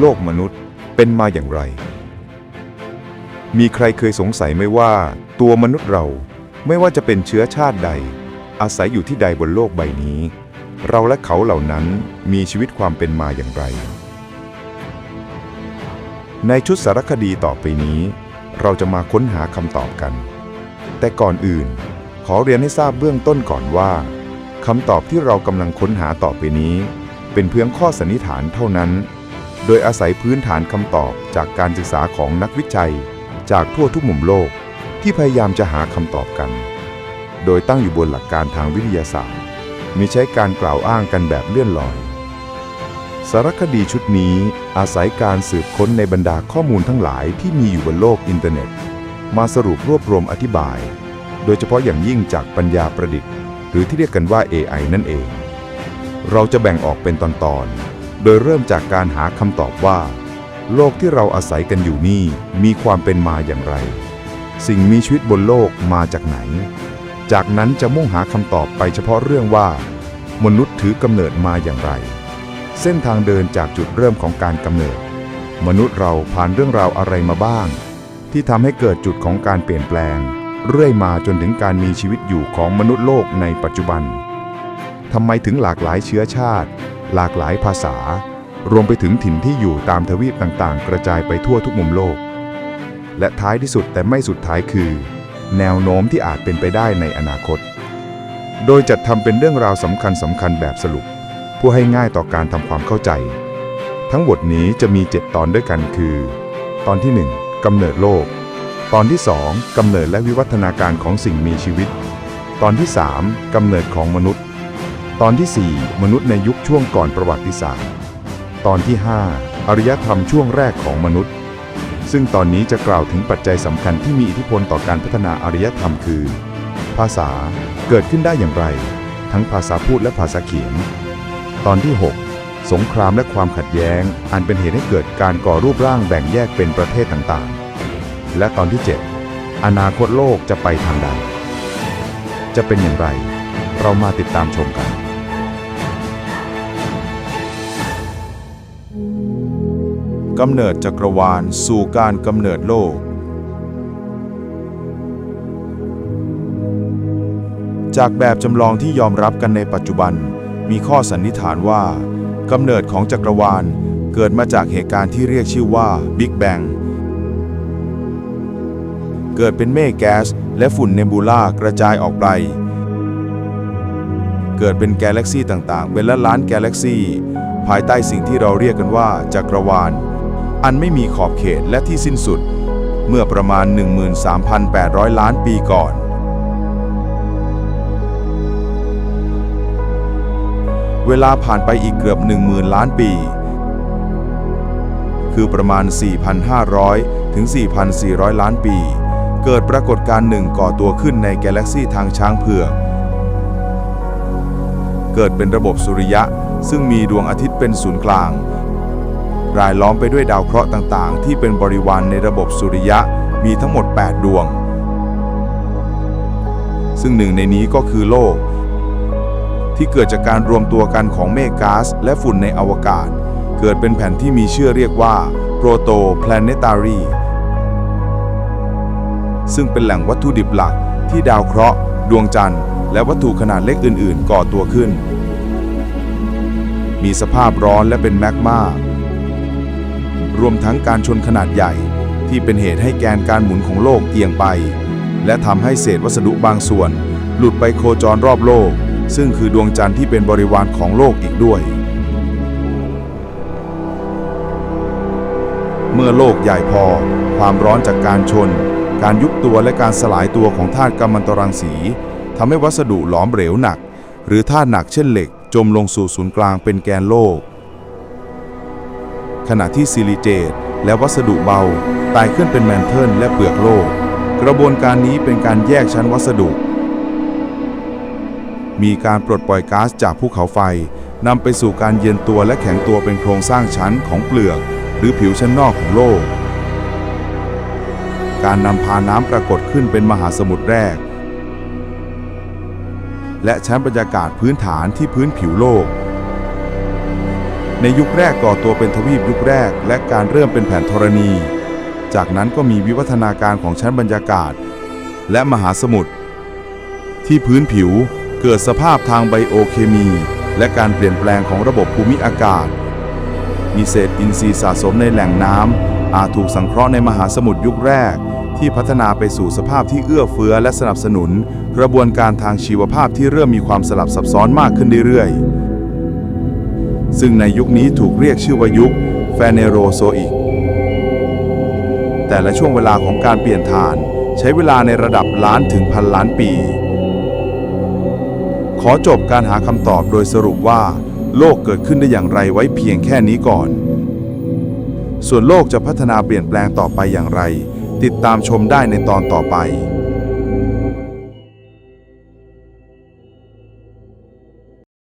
โลกมนุษย์เป็นมาอย่างไร มีใครเคยสงสัยไหมว่า ตัวมนุษย์เราไม่ว่าจะเป็นเชื้อชาติใด อาศัยอยู่ที่ใดบนโลกใบนี้ เราและเขาเหล่านั้นมีชีวิตความเป็นมาอย่างไร ในชุดสารคดีต่อไปนี้ เราจะมาค้นหาคำตอบกัน แต่ก่อนอื่น ขอเรียนให้ทราบเบื้องต้นก่อนว่าคำตอบที่เรากำลังค้นหาต่อไปนี้ เป็นเพียงข้อสันนิษฐานเท่านั้น โดยอาศัยพื้นฐานคำตอบจากการศึกษาของนักวิจัย จากทั่วทุกมุมโลกที่พยายามจะหาคำตอบกัน โดยตั้งอยู่บนหลักการทางวิทยาศาสตร์มิใช้การกล่าวอ้างกันแบบเลื่อนลอย สารคดีชุดนี้อาศัยการสืบค้นในบรรดาข้อมูลทั้งหลายที่มีอยู่บนโลกอินเทอร์เน็ต มาสรุปรวบรวมอธิบาย โดยเฉพาะอย่างยิ่งจากปัญญาประดิษฐ์ หรือที่เรียกกันว่า AI นั่นเอง เราจะแบ่งออกเป็นตอนๆ ดยเริ่มจากการหาคำตอบว่า โลกที่เราอาศัยกันอยู่นี่มีความเป็นมาอย่างไร สิ่งมีชีวิตบนโลกมาจากไหน จากนั้นจะมุ่งหาคำตอบไปเฉพาะเรื่องว่า มนุษย์ถือกำเนิดมาอย่างไร เส้นทางเดินจากจุดเริ่มของการกำเนิด มนุษย์เราผ่านเรื่องราวอะไรมาบ้าง ที่ทำให้เกิดจุดของการเปลี่ยนแปลง เรื่อยมาจนถึงการมีชีวิตอยู่ของมนุษย์โลกในปัจจุบันทำไมถึงหลากหลายเชื้อชาติ หลากหลายภาษา รวมไปถึงถิ่นที่อยู่ตามทวีปต่างๆ กระจายไปทั่วทุกมุมโลก และท้ายที่สุดแต่ไม่สุดท้ายคือ แนวโน้มที่อาจเป็นไปได้ในอนาคต โดยจัดทำเป็นเรื่องราวสำคัญสำคัญๆแบบสรุปเพื่อให้ง่ายต่อการทำความเข้าใจ ทั้งหมดนี้จะมี 7 ตอนด้วยกันคือ ตอนที่ 1กำเนิดโลก ตอนที่ 2กำเนิดและวิวัฒนาการของสิ่งมีชีวิต ตอนที่ 3กำเนิดของมนุษย์ ตอนที่ 4 มนุษย์ในยุคช่วงก่อนประวัติศาสตร์ ตอนที่ 5อารยธรรมช่วงแรกของมนุษย์ ซึ่งตอนนี้จะกล่าวถึงปัจจัยสำคัญที่มีอิทธิพลต่อการพัฒนาอารยธรรมคือ ภาษาเกิดขึ้นได้อย่างไร ทั้งภาษาพูดและภาษาเขียน ตอนที่ 6 สงครามและความขัดแย้ง อันเป็นเหตุให้เกิดการก่อรูปร่างแบ่งแยกเป็นประเทศต่างๆ และตอนที่ 7 อนาคตโลกจะไปทางใดจะเป็นอย่างไร เรามาติดตามชมกัน กำเนิดจักรวาลสู่การกำเนิดโลก จากแบบจำลองที่ยอมรับกันในปัจจุบัน มีข้อสันนิษฐานว่ากำเนิดของจักรวาลเกิดมาจากเหตุการณ์ที่เรียกชื่อว่า Big Bang เกิดเป็นเมฆแก๊สและฝุ่นเนบูล่ากระจายออกไป เกิดเป็นแกาแล็กซี่ต่างๆ เป็นล้านล้านแกาแล็กซี่ ภายใต้สิ่งที่เราเรียกกันว่าจักรวาล อันไม่มีขอบเขตและที่สิ้นสุด เมื่อประมาณ 13,800 ล้านปีก่อน เวลาผ่านไปอีกเกือบ 10,000 ล้านปี คือประมาณ 4,500 ถึง 4,400 ล้านปี เกิดปรากฏการณ์หนึ่งก่อตัวขึ้นในกาแล็กซีทางช้างเผือก เกิดเป็นระบบสุริยะซึ่งมีดวงอาทิตย์เป็นศูนย์กลาง รายล้อมไปด้วยดาวเคราะห์ต่างๆ ที่เป็นบริวารในระบบสุริยะมีทั้งหมด 8 ดวง ซึ่งหนึ่งในนี้ก็คือโลก ที่เกิดจากการรวมตัวกันของเมฆก๊าซและฝุ่นในอวกาศ เกิดเป็นแผ่นที่มีชื่อเรียกว่า Proto-Planetary ซึ่งเป็นแหล่งวัตถุดิบหลักที่ดาวเคราะห์ ดวงจันทร์ และวัตถุขนาดเล็กอื่น ๆ ก่อตัวขึ้น มีสภาพร้อนและเป็นแมกมา รวมทั้งการชนขนาดใหญ่ ที่เป็นเหตุให้แกนการหมุนของโลกเอียงไป และทำให้เศษวัสดุบางส่วน หลุดไปโคจรรอบโลก ซึ่งคือดวงจันทร์ที่เป็นบริวารของโลกอีกด้วย เมื่อโลกใหญ่พอ ความร้อนจากการชน การยุบตัวและการสลายตัวของธาตุกัมมันตรังสีทำให้วัสดุหลอมเหลวหนัก หรือธาตุหนักเช่นเหล็ก จมลงสู่ศูนย์กลางเป็นแกนโลก ขณะที่ซิลิเจตและวัสดุเบาตายขึ้นเป็นแมนเทิลและเปลือกโลก กระบวนการนี้เป็นการแยกชั้นวัสดุ มีการปลดปล่อยก๊าซจากภูเขาไฟนำไปสู่การเย็นตัวและแข็งตัวเป็นโครงสร้างชั้นของเปลือก หรือผิวชั้นนอกของโลก การนำพาน้ำปรากฏขึ้นเป็นมหาสมุทรแรก และชั้นบรรยากาศพื้นฐานที่พื้นผิวโลก ในยุคแรกก่อตัวเป็นทวีปยุคแรก และการเริ่มเป็นแผ่นธรณี จากนั้นก็มีวิวัฒนาการของชั้นบรรยากาศ และมหาสมุทรที่พื้นผิวเกิดสภาพทางไบโอเคมี และการเปลี่ยนแปลงของระบบภูมิอากาศ มีเศษอินทรีย์สะสมในแหล่งน้ำอาจถูกสังเคราะห์ในมหาสมุทรยุคแรก ที่พัฒนาไปสู่สภาพที่เอื้อเฟื้อและสนับสนุน กระบวนการทางชีวภาพที่เริ่มมีความสลับซับซ้อนมากขึ้นเรื่อยๆ ซึ่งในยุคนี้ถูกเรียกชื่อว่ายุคแฟเนโรโซอิก แต่ละช่วงเวลาของการเปลี่ยนถ่านใช้เวลาในระดับล้านถึงพันล้านปี ขอจบการหาคำตอบโดยสรุปว่า โลกเกิดขึ้นได้อย่างไรไว้เพียงแค่นี้ก่อน ส่วนโลกจะพัฒนาเปลี่ยนแปลงต่อไปอย่างไร ติดตามชมได้ในตอนต่อไป